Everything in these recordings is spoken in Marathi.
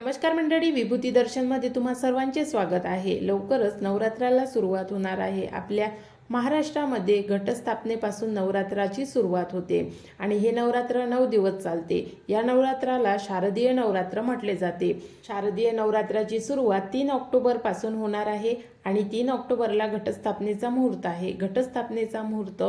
नमस्कार मंडळी विभूती दर्शनमध्ये तुम्हा सर्वांचे स्वागत आहे. लवकरच नवरात्राला सुरुवात होणार आहे. आपल्या महाराष्ट्रामध्ये घटस्थापनेपासून नवरात्राची सुरुवात होते आणि हे नवरात्र नऊ दिवस चालते. या नवरात्राला शारदीय नवरात्र म्हटले जाते. शारदीय नवरात्राची सुरुवात तीन ऑक्टोबरपासून होणार आहे आणि तीन ऑक्टोबरला घटस्थापनेचा मुहूर्त आहे. घटस्थापनेचा मुहूर्त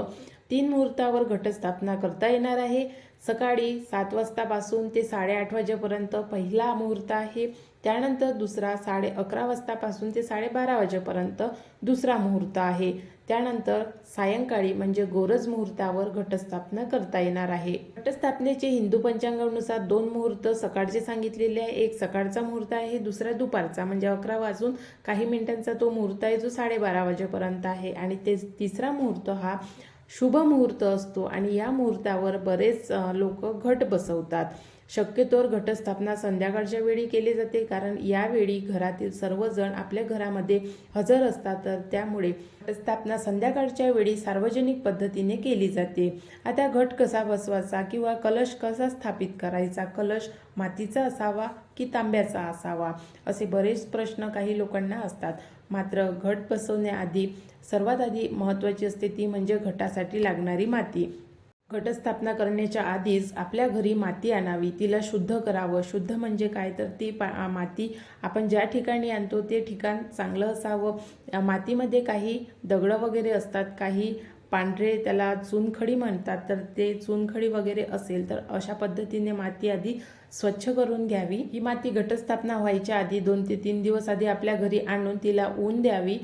तीन मुहूर्तावर घटस्थापना करता येणार आहे. सकाळी सात वाजतापासून ते साडेआठ वाजेपर्यंत पहिला मुहूर्त आहे. त्यानंतर दुसरा साडे अकरा वाजतापासून ते साडेबारा वाजेपर्यंत दुसरा मुहूर्त आहे. त्यानंतर सायंकाळी म्हणजे गोरज मुहूर्तावर घटस्थापना करता येणार आहे. घटस्थापनेचे हिंदू पंचांगानुसार दोन मुहूर्त सकाळचे सांगितलेले आहे. एक सकाळचा मुहूर्त आहे दुसरा दुपारचा. म्हणजे अकरा वाजून काही मिनिटांचा तो मुहूर्त आहे जो साडेबारा वाजेपर्यंत आहे. आणि ते तिसरा मुहूर्त हा शुभ मुहूर्त असतो आणि या मुहूर्तावर बरेच लोक घट बसवतात. शक्यतोवर घटस्थापना संध्याकाळच्या वेळी केली जाते कारण यावेळी घरातील सर्वजण आपल्या घरामध्ये हजर असतात तर त्यामुळे स्थापना संध्याकाळच्या वेळी सार्वजनिक पद्धतीने केली जाते. आता घट कसा बसवायचा किंवा कलश कसा स्थापित करायचा? कलश मातीचा असावा की तांब्याचा असावा? असे बरेच प्रश्न काही लोकांना असतात. मात्र घट बसवण्याआधी सर्वात आधी महत्त्वाची असते ती म्हणजे घटासाठी लागणारी माती. घटस्थापना करण्याच्या आधीच आपल्या घरी माती आणावी तिला शुद्ध करावं. शुद्ध म्हणजे काय? तर ती पा माती आपण ज्या ठिकाणी आणतो ते ठिकाण चांगलं असावं. मातीमध्ये काही दगडं वगैरे असतात काही पांढरे त्याला चुनखडी म्हणतात. तर ते चुनखडी वगैरे असेल तर अशा पद्धतीने माती आधी स्वच्छ करून घ्यावी. ही माती घटस्थापना व्हायच्या आधी दोन ते तीन दिवस आधी आपल्या घरी आणून तिला ऊन द्यावी.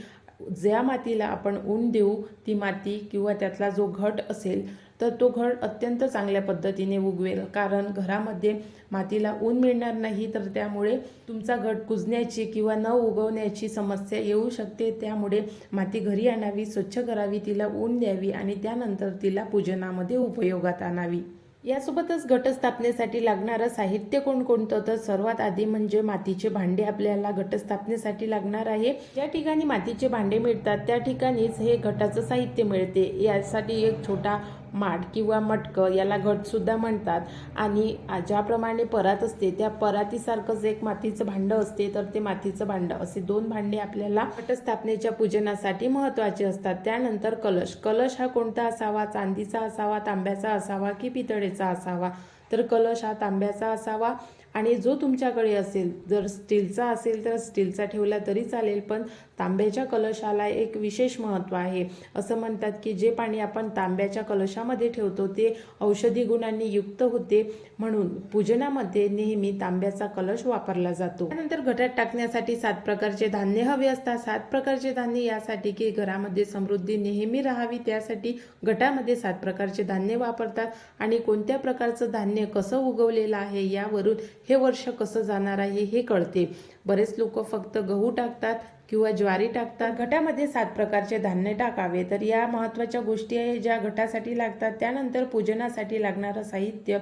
ज्या मातीला आपण ऊन देऊ ती माती किंवा त्यातला जो घट असेल तर तो घट अत्यंत चांगल्या पद्धतीने उगवेल. कारण घरामध्ये मातीला ऊन मिळणार नाही तर त्यामुळे तुमचा घट कुजण्याची किंवा न उगवण्याची समस्या येऊ शकते. त्यामुळे माती घरी आणावी स्वच्छ करावी तिला ऊन द्यावी आणि त्यानंतर तिला पूजनामध्ये उपयोगात आणावी. यासोबतच घटस्थापनेसाठी लागणारं साहित्य कोणकोणतं तर सर्वात आधी म्हणजे मातीचे भांडे आपल्याला घटस्थापनेसाठी लागणार आहे. ज्या ठिकाणी मातीचे भांडे मिळतात त्या ठिकाणीच हे घटाचं साहित्य मिळते. यासाठी एक छोटा माठ किंवा मटकं याला घटसुद्धा म्हणतात. आणि ज्याप्रमाणे परात असते त्या परातीसारखंच एक मातीचं भांडं असते. तर ते मातीचं भांडं असे दोन भांडे आपल्याला घटस्थापनेच्या पूजनासाठी महत्त्वाचे असतात. त्यानंतर कलश. कलश हा कोणता असावा? चांदीचा असावा? तांब्याचा असावा? की पितळेचा असावा? तर कलश हा तांब्याचा असावा. आणि जो तुमच्याकडे असेल जर स्टीलचा असेल तर स्टीलचा ठेवला तरी चालेल. पण तांब्याच्या कलशाला एक विशेष महत्त्व आहे. असं म्हणतात की जे पाणी आपण तांब्याच्या कलशामध्ये ठेवतो ते औषधी गुणांनी युक्त होते म्हणून पूजनामध्ये नेहमी तांब्याचा कलश वापरला जातो. त्यानंतर घटात टाकण्यासाठी सात प्रकारचे धान्य हवे असतात. सात प्रकारचे धान्य यासाठी की घरामध्ये समृद्धी नेहमी राहावी त्यासाठी गटामध्ये सात प्रकारचे धान्य वापरतात. आणि कोणत्या प्रकारचं धान्य कसं उगवलेलं आहे यावरून हे वर्ष कसं जाणार आहे हे कळते. बरेच लोक फक्त गहू टाकतात किंवा ज्वारी टाकतात घटामध्ये सात प्रकारचे धान्य टाकावे. तर या महत्त्वाच्या गोष्टी आहे ज्या घटासाठी लागतात त्यानंतर पूजनासाठी लागणारं साहित्य.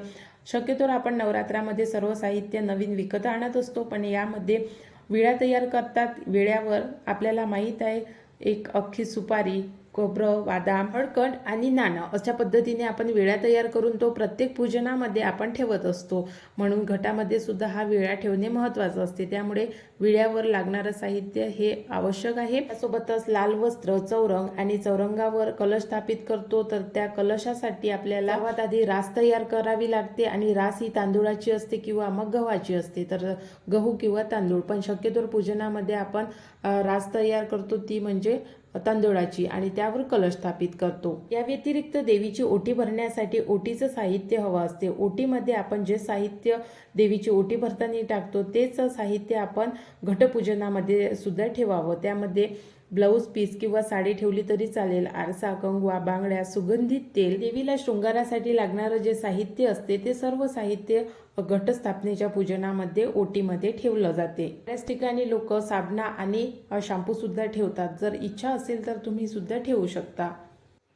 शक्यतोवर आपण नवरात्रामध्ये सर्व साहित्य नवीन विकत आणत असतो पण यामध्ये विळ्या तयार करतात. विळ्यावर आपल्याला माहीत आहे एक अख्खी सुपारी खोबरं बादाम हळकंड आणि नाणं अशा पद्धतीने आपण विळ्या तयार करून तो प्रत्येक पूजनामध्ये आपण ठेवत असतो. म्हणून घटामध्ये सुद्धा हा विळा ठेवणे महत्त्वाचं असते. त्यामुळे विळ्यावर लागणारं साहित्य हे आवश्यक आहे. त्यासोबतच लाल वस्त्र चौरंग आणि चौरंगावर कलश स्थापित करतो तर त्या कलशासाठी आपल्याला सर्वात आधी रास तयार करावी लागते आणि रास ही तांदूळाची असते किंवा मग गव्हाची असते. तर गहू किंवा तांदूळ पण शक्यतो पूजनामध्ये आपण रास तयार करतो. ती म्हणजे तांदूळाची आणि त्यावर कलश स्थापित करतो. या व्यतिरिक्त देवीची ओटी भरण्यासाठी ओटीचं साहित्य हवं असते. ओटीमध्ये आपण जे साहित्य देवीची ओटी भरताना टाकतो तेच साहित्य आपण घटपूजनामध्ये सुद्धा ठेवावं. त्यामध्ये ब्लाऊज पीस किंवा साडी ठेवली तरी चालेल. आरसा कंगवा बांगड्या सुगंधित तेल. देवीला शृंगारासाठी लागणारं जे साहित्य असते ते सर्व साहित्य घटस्थापनेच्या पूजनामध्ये ओटीमध्ये ठेवलं जाते. बऱ्याच ठिकाणी लोक साबणा आणि शॅम्पू सुद्धा ठेवतात. जर इच्छा असेल तर तुम्ही सुद्धा ठेवू शकता.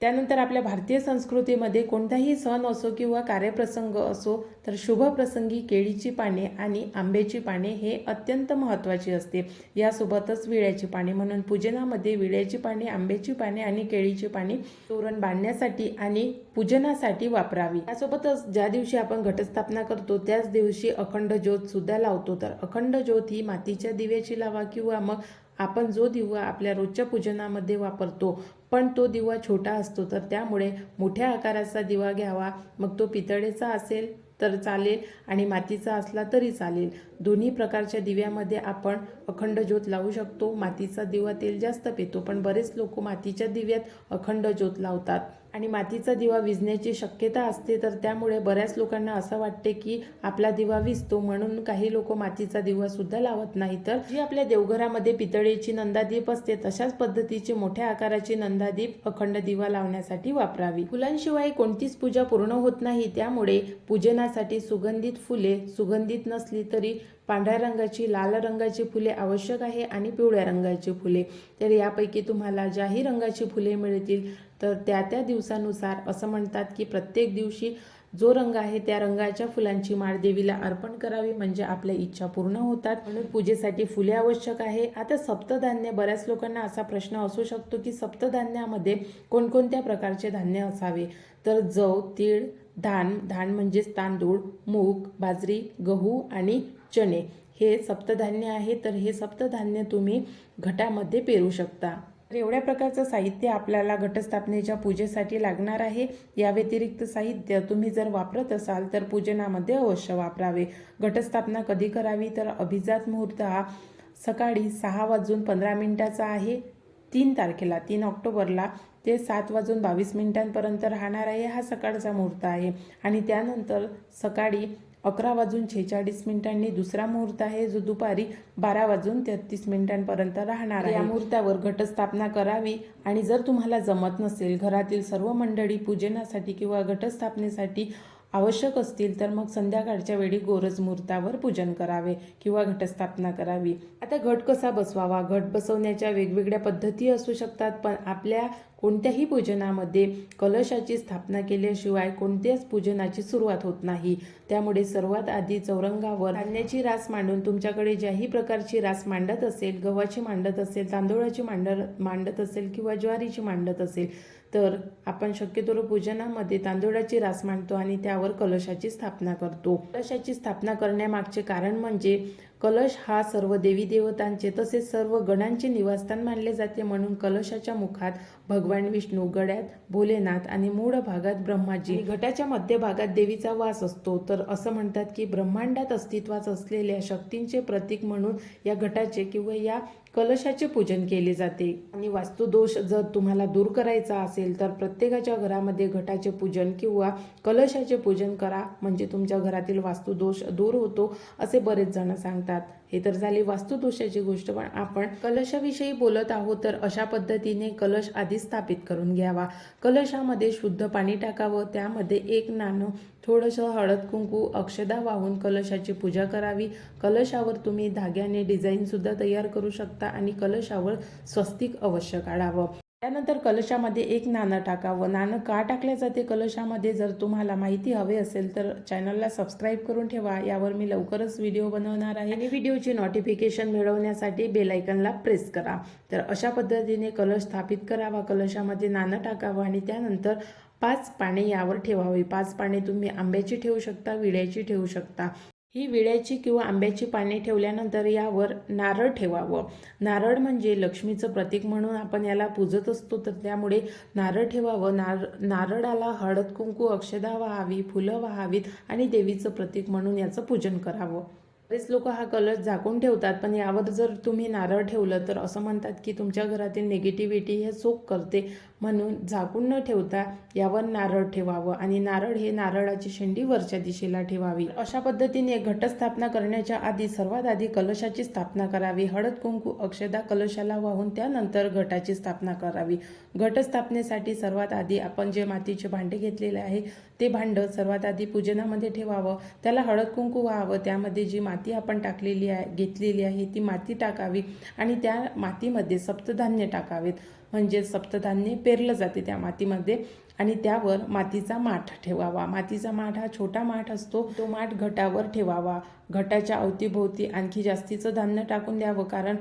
त्यानंतर आपल्या भारतीय संस्कृतीमध्ये कोणताही सण असो किंवा कार्यप्रसंग असो तर शुभप्रसंगी केळीची पाने आणि आंब्याची पाने हे अत्यंत महत्त्वाची असते. यासोबतच विड्याची पाने म्हणून पूजनामध्ये विड्याची पाने आंब्याची पाने आणि केळीची पाने तोरण बांधण्यासाठी आणि पूजनासाठी वापरावी. यासोबतच ज्या दिवशी आपण घटस्थापना करतो त्याच दिवशी अखंड ज्योत सुद्धा लावतो. तर अखंड ज्योत ही मातीच्या दिव्याची लावा किंवा मग आपण जो दिवा आपल्या रोजच्या पूजनामध्ये वापरतो पण तो दिवा छोटा असतो तर त्यामुळे मोठ्या आकाराचा दिवा घ्यावा. मग तो पितळेचा असेल तर चालेल आणि मातीचा असला तरी चालेल. दोन्ही प्रकारच्या दिव्यामध्ये आपण अखंड ज्योत लावू शकतो. मातीचा दिवा तेल जास्त पितो पण बरेच लोक मातीच्या दिव्यात अखंड ज्योत लावतात. आणि मातीचा दिवा विजण्याची शक्यता असते तर त्यामुळे बऱ्याच लोकांना असं वाटते की आपला दिवा विजतो म्हणून काही लोक मातीचा दिवा सुद्धा लावत नाही तर जी आपल्या देवघरामध्ये पितळेची नंदादीप असते तशाच पद्धतीची मोठ्या आकाराची नंदादीप अखंड दिवा लावण्यासाठी वापरावी. फुलांशिवाय कोणतीच पूजा पूर्ण होत नाही त्यामुळे पूजनासाठी सुगंधित फुले सुगंधित नसली तरी पांढऱ्या रंगाची लाल रंगाची फुले आवश्यक आहे आणि पिवळ्या रंगाची फुले. तर यापैकी तुम्हाला ज्याही रंगाची फुले मिळतील तर त्या त्या दिवसानुसार असं म्हणतात की प्रत्येक दिवशी जो रंग आहे त्या रंगाच्या फुलांची माळ देवीला अर्पण करावी म्हणजे आपल्या इच्छा पूर्ण होतात. म्हणून पूजेसाठी फुले आवश्यक आहे. आता सप्तधान्य बऱ्याच लोकांना असा प्रश्न असू शकतो की सप्तधान्यामध्ये कोणकोणत्या प्रकारचे धान्य असावे? तर जव तीळ धान धान म्हणजेच तांदूळ मूग बाजरी गहू आणि चणे हे सप्तधान्य आहे. तर हे सप्तधान्य तुम्ही घटामध्ये पेरू शकता. तर एवढ्या प्रकारचं साहित्य आपल्याला घटस्थापनेच्या पूजेसाठी लागणार आहे. या व्यतिरिक्त साहित्य तुम्ही जर वापरत असाल तर पूजनामध्ये अवश्य वापरावे. घटस्थापना कधी करावी तर अभिजात मुहूर्त हा सकाळी सहा वाजून पंधरा मिनिटाचा आहे. तीन तारखेला तीन ऑक्टोबरला ते सात वाजून बावीस मिनिटांपर्यंत राहणार आहे हा सकाळचा मुहूर्त आहे. आणि त्यानंतर सकाळी अकरा वाजून छेचाळीस मिनिटांनी दुसरा मुहूर्त आहे जो दुपारी बारा वाजून तेहतीस मिनिटांपर्यंत राहणार आहे. या मुहूर्तावर घटस्थापना करावी आणि जर तुम्हाला जमत नसेल घरातील सर्व मंडळी पूजनासाठी किंवा घटस्थापनेसाठी आवश्यक असतील तर मग संध्याकाळच्या वेळी गोरज मुहूर्तावर पूजन करावे किंवा घटस्थापना करावी. आता घट कसा बसवावा? घट बसवण्याच्या वेगवेगळ्या पद्धती असू शकतात पण आपल्या कोणत्याही पूजनामध्ये कलशाची स्थापना केल्याशिवाय कोणत्याच पूजनाची सुरुवात होत नाही. त्यामुळे सर्वात आधी चौरंगावर धान्याची रास मांडून तुमच्याकडे ज्याही प्रकारची रास मांडत असेल गव्हाची मांडत असेल तांदूळाची मांड मांडत असेल किंवा ज्वारीची मांडत असेल तर आपण शक्यतो पूजनामध्ये तांदूळाची रास मांडतो आणि त्यावर कलशाची स्थापना करतो. कलशाची स्थापना करण्यामागचे कारण म्हणजे कलश हा सर्व देवी देवतांचे तसेच सर्व गणांचे निवासस्थान मानले जाते. म्हणून कलशाच्या मुखात भगवान विष्णू गड्यात भोलेनाथ आणि मूळ भागात ब्रह्माजी आणि घटाच्या मध्यभागात देवीचा वास असतो. तर असं म्हणतात की ब्रह्मांडात अस्तित्वात असलेल्या शक्तींचे प्रतीक म्हणून या घटाचे किंवा या कलशाचे पूजन केले जाते. आणि वास्तुदोष जर तुम्हाला दूर करायचा असेल तर प्रत्येकाच्या घरामध्ये घटाचे पूजन किंवा कलशाचे पूजन करा. म्हणजे तुमच्या घरातील वास्तुदोष दूर होतो असे बरेच जण सांगतात. हे तर झाली वास्तुदोषाची गोष्ट पण आपण कलशाविषयी बोलत आहोत तर अशा पद्धतीने कलश आधी स्थापित करून घ्यावा. कलशामध्ये शुद्ध पाणी टाकावं. त्यामध्ये एक नाणं थोडंसं हळद कुंकू अक्षदा वाहून कलशाची पूजा करावी. कलशावर तुम्ही धाग्याने डिझाईनसुद्धा तयार करू शकता आणि कलशावर स्वस्तिक अवश्य काढावं. त्यानंतर कलशामध्ये एक नाणं टाकावं. नाणं का टाकल्या जाते कलशामध्ये? जर तुम्हाला माहिती हवी असेल तर चॅनलला सबस्क्राईब करून ठेवा. यावर मी लवकरच व्हिडिओ बनवणार आहे. आणि व्हिडिओची नोटिफिकेशन मिळवण्यासाठी बेलायकनला प्रेस करा. तर अशा पद्धतीने कलश स्थापित करावा. कलशामध्ये नाणं टाकावं आणि त्यानंतर पाच पाने यावर ठेवावी. पाच पाने तुम्ही आंब्याची ठेवू शकता विड्याची ठेवू शकता. ही विड्याची किंवा आंब्याची पाने ठेवल्यानंतर यावर नारळ ठेवावं. नारळ म्हणजे लक्ष्मीचं प्रतीक म्हणून आपण याला पूजत असतो तर त्यामुळे नारळ ठेवावं. नार नारळाला हळद कुंकू अक्षदा व्हावी फुलं व्हावीत आणि देवीचं प्रतीक म्हणून याचं पूजन करावं. बरेच लोक हा कलर झाकून ठेवतात पण यावर जर तुम्ही नारळ ठेवलं तर असं म्हणतात की तुमच्या घरातील निगेटिव्हिटी हे चोख करते. म्हणून झाकून न ठेवता यावर नारळ ठेवावं आणि नारळ हे नारळाची शेंडी वरच्या दिशेला ठेवावी. अशा पद्धतीने घटस्थापना करण्याच्या आधी सर्वात आधी कलशाची स्थापना करावी. हळद कुंकू अक्षदा कलशाला वाहून त्यानंतर घटाची स्थापना करावी. घटस्थापनेसाठी सर्वात आधी आपण जे मातीचे भांडे घेतलेले आहे ते भांडं सर्वात आधी पूजनामध्ये ठेवावं. त्याला हळद कुंकू व्हावं. त्यामध्ये जी माती आपण टाकलेली आहे घेतलेली आहे ती माती टाकावी आणि त्या मातीमध्ये सप्तधान्य टाकावेत. म्हणजे सप्तधान्य पेरलं जाते त्या मातीमध्ये आणि त्यावर मातीचा माठ ठेवावा. मातीचा माठ हा छोटा माठ असतो. तो माठ घटावर ठेवावा. घटाच्या अवतीभोवती आणखी जास्तीचं धान्य टाकून द्यावं. कारण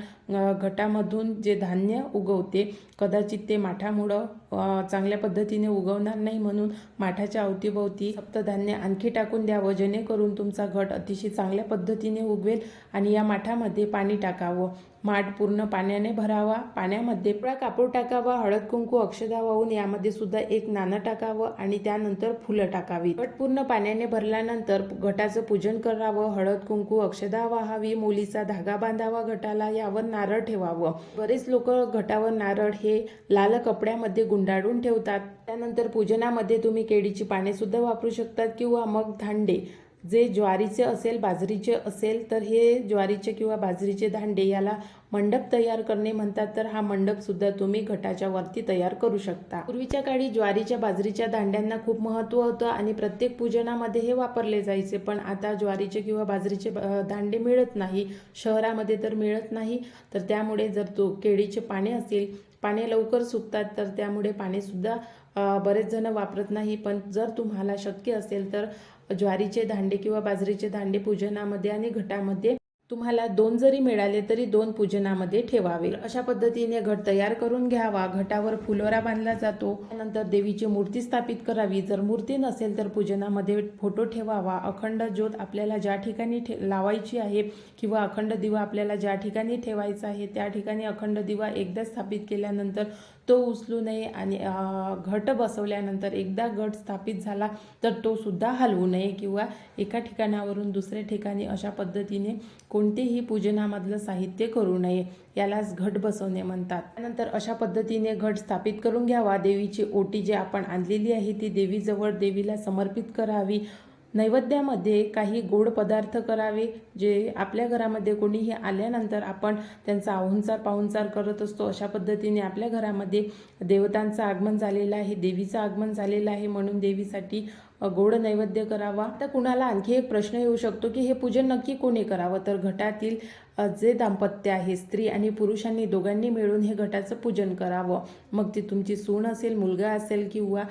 घटामधून जे धान्य उगवते कदाचित ते माठामुळं चांगल्या पद्धतीने उगवणार नाही म्हणून माठाच्या अवतीभोवती सप्तधान्य आणखी टाकून द्यावं. जेणेकरून तुमचा घट अतिशय चांगल्या पद्धतीने उगवेल आणि या माठामध्ये पाणी टाकावं. माठ पूर्ण पाण्याने भरावा पाण्यामध्ये पुळा कापूर टाकावा हळद कुंकू अक्षदा वाहून यामध्ये सुद्धा एक नाणं टाकावं आणि त्यानंतर फुलं टाकावी घट पूर्ण पाण्याने भरल्यानंतर घटाचं पूजन करावं हळद कुंकू अक्षदा वाहावी मुलीचा धागा बांधावा घटाला यावर नारळ ठेवावं. बरेच लोक घटावर नारळ हे लाल कपड्यामध्ये गुंडाळून ठेवतात. त्यानंतर पूजनामध्ये तुम्ही केळीची पाने सुद्धा वापरू शकतात किंवा मग धांडे. जे ज्वारीचे असेल बाजरीचे असेल तर हे ज्वारीचे किंवा बाजरीचे दांडे याला मंडप तयार करणे म्हणतात. तर हा मंडपसुद्धा तुम्ही घटाच्या वरती तयार करू शकता. पूर्वीच्या काळी ज्वारीच्या बाजरीच्या दांड्यांना खूप महत्त्व होतं आणि प्रत्येक पूजनामध्ये हे वापरले जायचे. पण आता ज्वारीचे किंवा बाजरीचे दांडे मिळत नाही. शहरामध्ये तर मिळत नाही. तर त्यामुळे जर तो केळीचे पाने असतील पाने लवकर सुकतात तर त्यामुळे पाणीसुद्धा बरेच जण वापरत नाही. पण जर तुम्हाला शक्य असेल तर ज्वारीचे दांडे किंवा बाजरीचे दांडे पूजनामध्ये आणि घटामध्ये तुम्हाला दोन जरी मिळाले तरी दोन पूजनामध्ये ठेवावे. अशा पद्धतीने घट तयार करून घ्यावा. घटावर फुलोरा बांधला जातो. त्यानंतर देवीची मूर्ती स्थापित करावी. जर मूर्ती नसेल तर पूजनामध्ये फोटो ठेवावा. अखंड ज्योत आपल्याला ज्या ठिकाणी ठे लावायची आहे किंवा अखंड दिवा आपल्याला ज्या ठिकाणी ठेवायचा आहे त्या ठिकाणी अखंड दिवा एकदा स्थापित केल्यानंतर तो उचलू नये आणि घट बसवल्यानंतर एकदा घट स्थापित झाला तर तो सुद्धा हलवू नये किंवा एका ठिकाणावरून दुसऱ्या ठिकाणी अशा पद्धतीने कोणतेही पूजनामधलं साहित्य करू नये. यालाच घट बसवणे म्हणतात. त्यानंतर अशा पद्धतीने घट स्थापित करून घ्यावा. देवीची ओटी जी आपण आणलेली आहे ती देवीजवळ देवीला समर्पित करावी. नैवेद्यामध्ये काही गोड पदार्थ करावे जे आपल्या घरामध्ये कोणीही आल्यानंतर आपण त्यांचा आहुंचार पाहुणचार करत असतो. अशा पद्धतीने आपल्या घरामध्ये देवतांचं आगमन झालेलं आहे देवीचं आगमन झालेलं आहे. म्हणून देवीसाठी गोड नैवेद्य करावा. तर कुणाला आणखी एक प्रश्न येऊ शकतो की हे पूजन नक्की कोणी करावं? तर घटातील जे दाम्पत्य आहे स्त्री आणि पुरुषांनी दोघांनी मिळून हे घटाचं पूजन करावं. मग ती तुमची सून असेल मुलगा असेल किंवा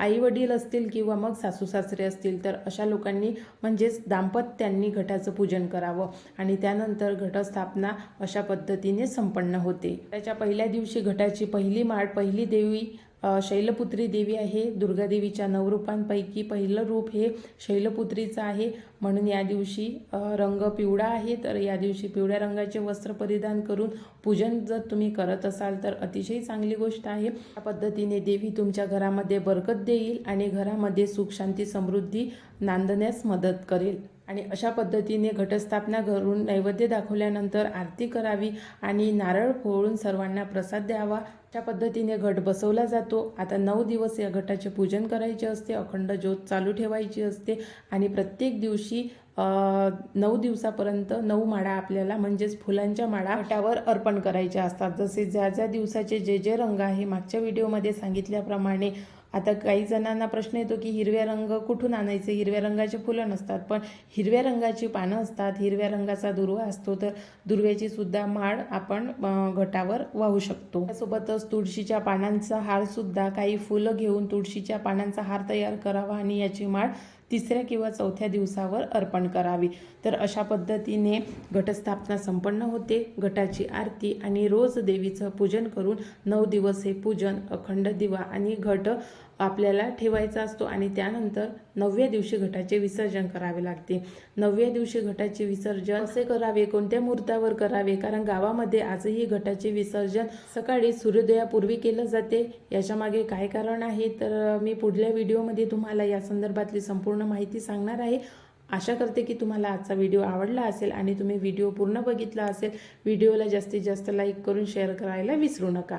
आई वडील असतील किंवा मग सासू सासरे असतील तर अशा लोकांनी म्हणजेच दाम्पत्यांनी घटाचं पूजन करावं. आणि त्यानंतर घटस्थापना अशा पद्धतीने संपन्न होते. त्याच्या पहिल्या दिवशी घटाची पहिली माळ पहिली देवी शैलपुत्री देवी आहे. दुर्गादेवीच्या नवरूपांपैकी पहिलं रूप हे शैलपुत्रीचं आहे. म्हणून या दिवशी रंग पिवळा आहे. तर या दिवशी पिवळ्या रंगाचे वस्त्र परिधान करून पूजन जर तुम्ही करत असाल तर अतिशय चांगली गोष्ट आहे. या पद्धतीने देवी तुमच्या घरामध्ये बरकत देईल आणि घरामध्ये सुख शांती समृद्धी नांदण्यास मदत करेल. आणि अशा पद्धतीने घटस्थापना घरून नैवेद्य दाखवल्यानंतर आरती करावी आणि नारळ फोडून सर्वांना प्रसाद द्यावा. अशा पद्धतीने घट बसवला जातो. आता नऊ दिवस या घटाचे पूजन करायचे असते. अखंड ज्योत चालू ठेवायची असते. आणि प्रत्येक दिवशी नऊ दिवसापर्यंत नऊ माळा आपल्याला म्हणजेच फुलांच्या माळा घटावर अर्पण करायच्या असतात. जसे ज्या ज्या दिवसाचे जे जे रंग आहे मागच्या व्हिडिओमध्ये सांगितल्याप्रमाणे आता काही जणांना प्रश्न येतो की हिरव्या रंग कुठून आणायचे? हिरव्या रंगाचे फुलं नसतात पण हिरव्या रंगाची पानं असतात हिरव्या रंगाचा दुर्वा असतो तर दुर्व्याची सुद्धा माळ आपण घटावर वाहू शकतो. त्यासोबतच तुळशीच्या पानांचा हार सुद्धा काही फुलं घेऊन तुळशीच्या पानांचा हार तयार करावा आणि याची माळ तिसऱ्या किंवा चौथ्या दिवसावर अर्पण करावी. तर अशा पद्धतीने घटस्थापना संपन्न होते. घटाची आरती आणि रोज देवीचं पूजन करून नऊ दिवस हे पूजन अखंड दिवा आणि घट आपल्याला ठेवायचा असतो आणि त्यानंतर नवव्या दिवशी घटाचे विसर्जन करावे लागते. नवव्या दिवशी घटाचे विसर्जन असे करावे? कोणत्या मुहूर्तावर करावे? कारण गावामध्ये आजही घटाचे विसर्जन सकाळी सूर्योदयापूर्वी केलं जाते. याच्यामागे काय कारण आहे? तर मी पुढल्या व्हिडिओमध्ये तुम्हाला या संदर्भातली संपूर्ण माहिती सांगणार आहे. आशा करते की तुम्हाला आजचा व्हिडिओ आवडला असेल आणि तुम्ही व्हिडिओ पूर्ण बघितला असेल. व्हिडिओला जास्तीत जास्त लाईक करून शेअर करायला विसरू नका.